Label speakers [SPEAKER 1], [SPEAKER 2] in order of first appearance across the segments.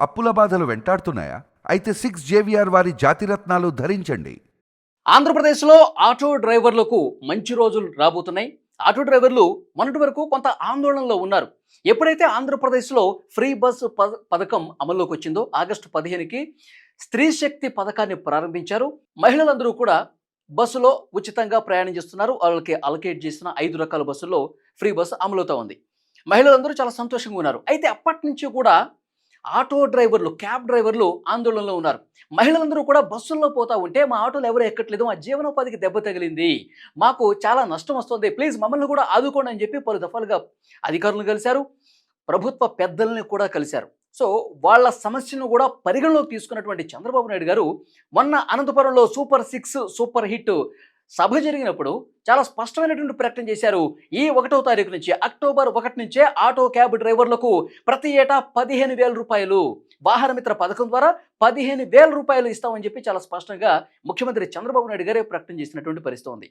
[SPEAKER 1] అప్పుల బాధలు వెంటాడుతున్నాయా? అయితే సిక్స్ జేవిఆర్ వారి జాతిరత్నాలు ధరించండి.
[SPEAKER 2] ఆంధ్రప్రదేశ్లో ఆటో డ్రైవర్లకు మంచి రోజులు రాబోతున్నాయి. ఆటో డ్రైవర్లు మొన్నటి వరకు కొంత ఆందోళనలో ఉన్నారు. ఎప్పుడైతే ఆంధ్రప్రదేశ్లో ఫ్రీ బస్ ప- పథకం అమల్లోకి వచ్చిందో ఆగస్టు పదిహేనుకి స్త్రీ శక్తి పథకాన్ని ప్రారంభించారు. మహిళలందరూ కూడా బస్సులో ఉచితంగా ప్రయాణం చేస్తున్నారు. వాళ్ళకి అలకేట్ చేసిన ఐదు రకాల బస్సుల్లో ఫ్రీ బస్సు అమలవుతా ఉంది. మహిళలందరూ చాలా సంతోషంగా ఉన్నారు. అయితే అప్పటి నుంచి కూడా ఆటో డ్రైవర్లు క్యాబ్ డ్రైవర్లు ఆందోళనలో ఉన్నారు. మహిళలందరూ కూడా బస్సుల్లో పోతా ఉంటే మా ఆటోలు ఎవరు ఎక్కట్లేదు మా జీవనోపాధికి దెబ్బ తగిలింది మాకు చాలా నష్టం వస్తుంది ప్లీజ్ మమ్మల్ని కూడా ఆదుకోండి అని చెప్పి పలు దఫాలుగా అధికారులను కలిశారు ప్రభుత్వ పెద్దల్ని కూడా కలిశారు. సో వాళ్ళ సమస్యను కూడా పరిగణలోకి తీసుకున్నటువంటి చంద్రబాబు నాయుడు గారు మొన్న అనంతపురంలో సూపర్ సిక్స్ సూపర్ హిట్ సభ జరిగినప్పుడు చాలా స్పష్టమైనటువంటి ప్రకటన చేశారు. ఈ ఒకటో తారీఖు నుంచి అక్టోబర్ ఒకటి నుంచే ఆటో క్యాబ్ డ్రైవర్లకు ప్రతి ఏటా పదిహేను వేల రూపాయలు వాహన మిత్ర పథకం ద్వారా పదిహేను వేల రూపాయలు ఇస్తామని చెప్పి చాలా స్పష్టంగా ముఖ్యమంత్రి చంద్రబాబు నాయుడు గారే ప్రకటన చేసినటువంటి పరిస్థితి ఉంది.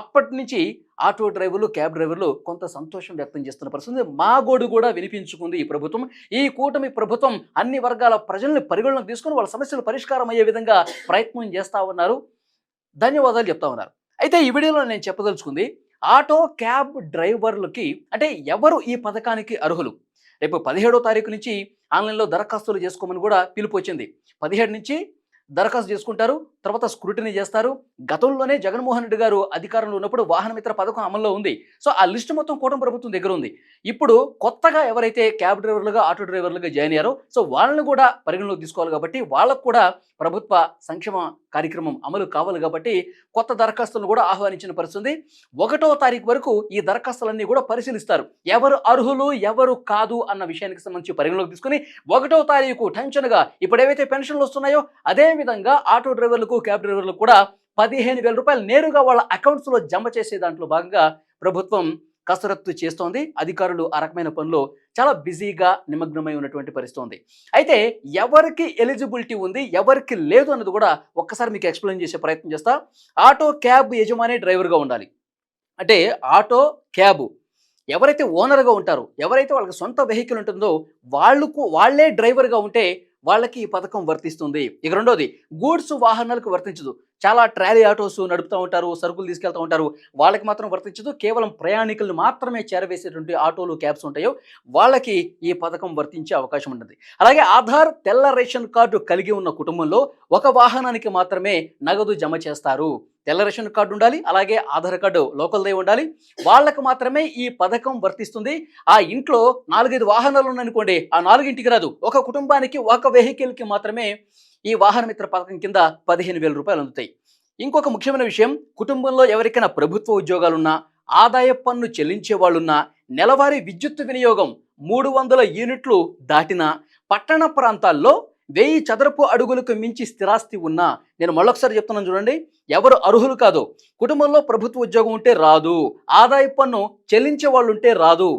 [SPEAKER 2] అప్పటి నుంచి ఆటో డ్రైవర్లు క్యాబ్ డ్రైవర్లు కొంత సంతోషం వ్యక్తం చేస్తున్న పరిస్థితి మా గోడు కూడా వినిపించుకుంది ఈ ప్రభుత్వం. ఈ కూటమి ప్రభుత్వం అన్ని వర్గాల ప్రజల్ని పరిగణలోకి తీసుకుని వాళ్ళ సమస్యలు పరిష్కారం అయ్యే విధంగా ప్రయత్నం చేస్తా ఉన్నారు. ధన్యవాదాలు చెప్తా ఉన్నారు. అయితే ఈ వీడియోలో నేను చెప్పదలుచుకుంది ఆటో క్యాబ్ డ్రైవర్లకి అంటే ఎవరు ఈ పథకానికి అర్హులు? రేపు పదిహేడో తారీఖు నుంచి ఆన్లైన్లో దరఖాస్తులు చేసుకోమని కూడా పిలుపు వచ్చింది. పదిహేడు నుంచి దరఖాస్తు చేసుకుంటారు. తర్వాత స్క్రూటినీ చేస్తారు. గతంలోనే జగన్మోహన్ రెడ్డి గారు అధికారంలో ఉన్నప్పుడు వాహన మిత్ర పథకం అమల్లో ఉంది. సో ఆ లిస్టు మొత్తం కూటమి ప్రభుత్వం దగ్గర ఉంది. ఇప్పుడు కొత్తగా ఎవరైతే క్యాబ్ డ్రైవర్లుగా ఆటో డ్రైవర్లుగా జాయిన్ అయ్యారో సో వాళ్ళని కూడా పరిగణలోకి తీసుకోవాలి కాబట్టి వాళ్ళకు కూడా ప్రభుత్వ సంక్షేమ కార్యక్రమం అమలు కావాలి కాబట్టి కొత్త దరఖాస్తులను కూడా ఆహ్వానించిన పరిస్థితి ఒకటో తారీఖు వరకు ఈ దరఖాస్తులన్నీ కూడా పరిశీలిస్తారు. ఎవరు అర్హులు ఎవరు కాదు అన్న విషయానికి సంబంధించి పరిగణలోకి తీసుకుని ఒకటో తారీఖు టెన్షన్గా ఇప్పుడు ఏవైతే పెన్షన్లు వస్తున్నాయో అదే విధంగా ఆటో డ్రైవర్లకు క్యాబ్ డ్రైవర్లు కూడా పదిహేను వేల రూపాయలు నేరుగా వాళ్ళ అకౌంట్స్లో జమ చేసే దాంట్లో భాగంగా ప్రభుత్వం కసరత్తు చేస్తోంది. అధికారులు ఆ రకమైన పనులు చాలా బిజీగా నిమగ్నమై ఉన్నటువంటి పరిస్థితి ఉంది. అయితే ఎవరికి ఎలిజిబిలిటీ ఉంది ఎవరికి లేదు అన్నది కూడా ఒక్కసారి మీకు ఎక్స్ప్లెయిన్ చేసే ప్రయత్నం చేస్తా. ఆటో క్యాబ్ యజమాని డ్రైవర్గా ఉండాలి. అంటే ఆటో క్యాబ్ ఎవరైతే ఓనర్గా ఉంటారో ఎవరైతే వాళ్ళకి సొంత వెహికల్ ఉంటుందో వాళ్ళకు వాళ్ళే డ్రైవర్గా ఉంటే వాళ్ళకి ఈ పథకం వర్తిస్తుంది. ఇక రెండోది గూడ్స్ వాహనాలకు వర్తించదు. చాలా ట్రాలీ ఆటోస్ నడుపుతూ ఉంటారు సరుకులు తీసుకెళ్తూ ఉంటారు. వాళ్ళకి మాత్రం వర్తించదు. కేవలం ప్రయాణికులను మాత్రమే చేరవేసేటువంటి ఆటోలు క్యాబ్స్ ఉంటాయో వాళ్ళకి ఈ పథకం వర్తించే అవకాశం ఉంటుంది అలాగే ఆధార్ తెల్ల రేషన్ కార్డు కలిగి ఉన్న కుటుంబంలో ఒక వాహనానికి మాత్రమే నగదు జమ చేస్తారు. తెల్ల రేషన్ కార్డు ఉండాలి అలాగే ఆధార్ కార్డు లోకల్దే ఉండాలి. వాళ్ళకు మాత్రమే ఈ పథకం వర్తిస్తుంది. ఆ ఇంట్లో నాలుగైదు వాహనాలు ఉన్నాయనుకోండి ఆ నాలుగింటికి రాదు. ఒక కుటుంబానికి ఒక వెహికల్కి మాత్రమే ఈ వాహన మిత్ర పథకం కింద పదిహేను వేల రూపాయలు అందుతాయి. ఇంకొక ముఖ్యమైన విషయం కుటుంబంలో ఎవరికైనా ప్రభుత్వ ఉద్యోగాలున్నా ఆదాయ పన్ను చెల్లించే వాళ్ళున్నా నెలవారీ విద్యుత్ వినియోగం మూడు వందల యూనిట్లు దాటిన పట్టణ ప్రాంతాల్లో వెయ్యి చదరపు అడుగులకు మించి స్థిరాస్తి ఉన్నా నేను మళ్ళొకసారి చెప్తున్నాను చూడండి ఎవరు అర్హులు కాదు. కుటుంబంలో ప్రభుత్వ ఉద్యోగం ఉంటే రాదు ఆదాయ పన్ను చెల్లించే వాళ్ళు ఉంటే రాదు.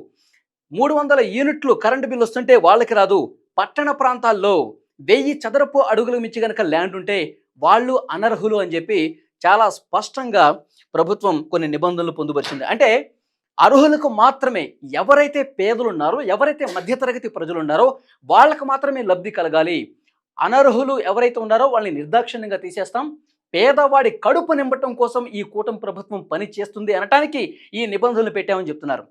[SPEAKER 2] మూడు వందల యూనిట్లు కరెంటు బిల్లు వస్తుంటే వాళ్ళకి రాదు. పట్టణ ప్రాంతాల్లో వెయ్యి చదరపు అడుగులు మించి కనుక ల్యాండ్ ఉంటే వాళ్ళు అనర్హులు అని చెప్పి చాలా స్పష్టంగా ప్రభుత్వం కొన్ని నిబంధనలు పొందుపరిచింది. అంటే అర్హులకు మాత్రమే ఎవరైతే పేదలు ఉన్నారో ఎవరైతే మధ్యతరగతి ప్రజలు ఉన్నారో వాళ్ళకు మాత్రమే లబ్ధి కలగాలి. అనర్హులు ఎవరైతే ఉన్నారో వాళ్ళని నిర్దాక్షిణ్యంగా తీసేస్తాం. పేదవాడి కడుపు నింపటం కోసం ఈ కూటమి ప్రభుత్వం పని చేస్తుంది అనటానికి ఈ నిబంధనలు పెట్టామని చెప్తున్నారు.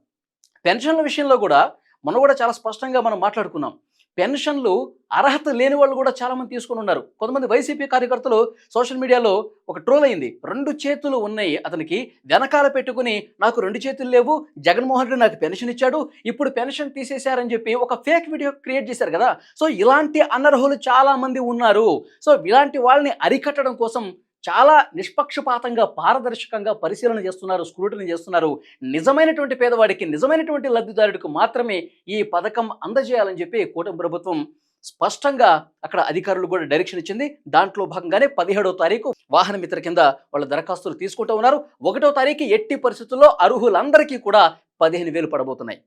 [SPEAKER 2] పెన్షన్ల విషయంలో కూడా మనం కూడా చాలా స్పష్టంగా మనం మాట్లాడుకున్నాం. పెన్షన్లు అర్హత లేని వాళ్ళు కూడా చాలామంది తీసుకుని ఉన్నారు. కొంతమంది వైసీపీ కార్యకర్తలు సోషల్ మీడియాలో ఒక ట్రోల్ అయింది. రెండు చేతులు ఉన్నాయి అతనికి. వెనకాల పెట్టుకుని నాకు రెండు చేతులు లేవు జగన్మోహన్ రెడ్డి నాకు పెన్షన్ ఇచ్చాడు ఇప్పుడు పెన్షన్ తీసేశారని చెప్పి ఒక ఫేక్ వీడియో క్రియేట్ చేశారు కదా. సో ఇలాంటి అనర్హులు చాలామంది ఉన్నారు. సో ఇలాంటి వాళ్ళని అరికట్టడం కోసం చాలా నిష్పక్షపాతంగా పారదర్శకంగా పరిశీలన చేస్తున్నారు స్క్రూటిని చేస్తున్నారు. నిజమైనటువంటి పేదవాడికి నిజమైనటువంటి లబ్ధిదారుడికి మాత్రమే ఈ పథకం అందజేయాలని చెప్పి కూటమి ప్రభుత్వం స్పష్టంగా అక్కడ అధికారులు కూడా డైరెక్షన్ ఇచ్చింది. దాంట్లో భాగంగానే పదిహేడో తారీఖు వాహన మిత్ర కింద వాళ్ళ దరఖాస్తులు తీసుకుంటూ ఉన్నారు. ఒకటో తారీఖు ఎట్టి పరిస్థితుల్లో అర్హులందరికీ కూడా పదిహేను వేలు పడబోతున్నాయి.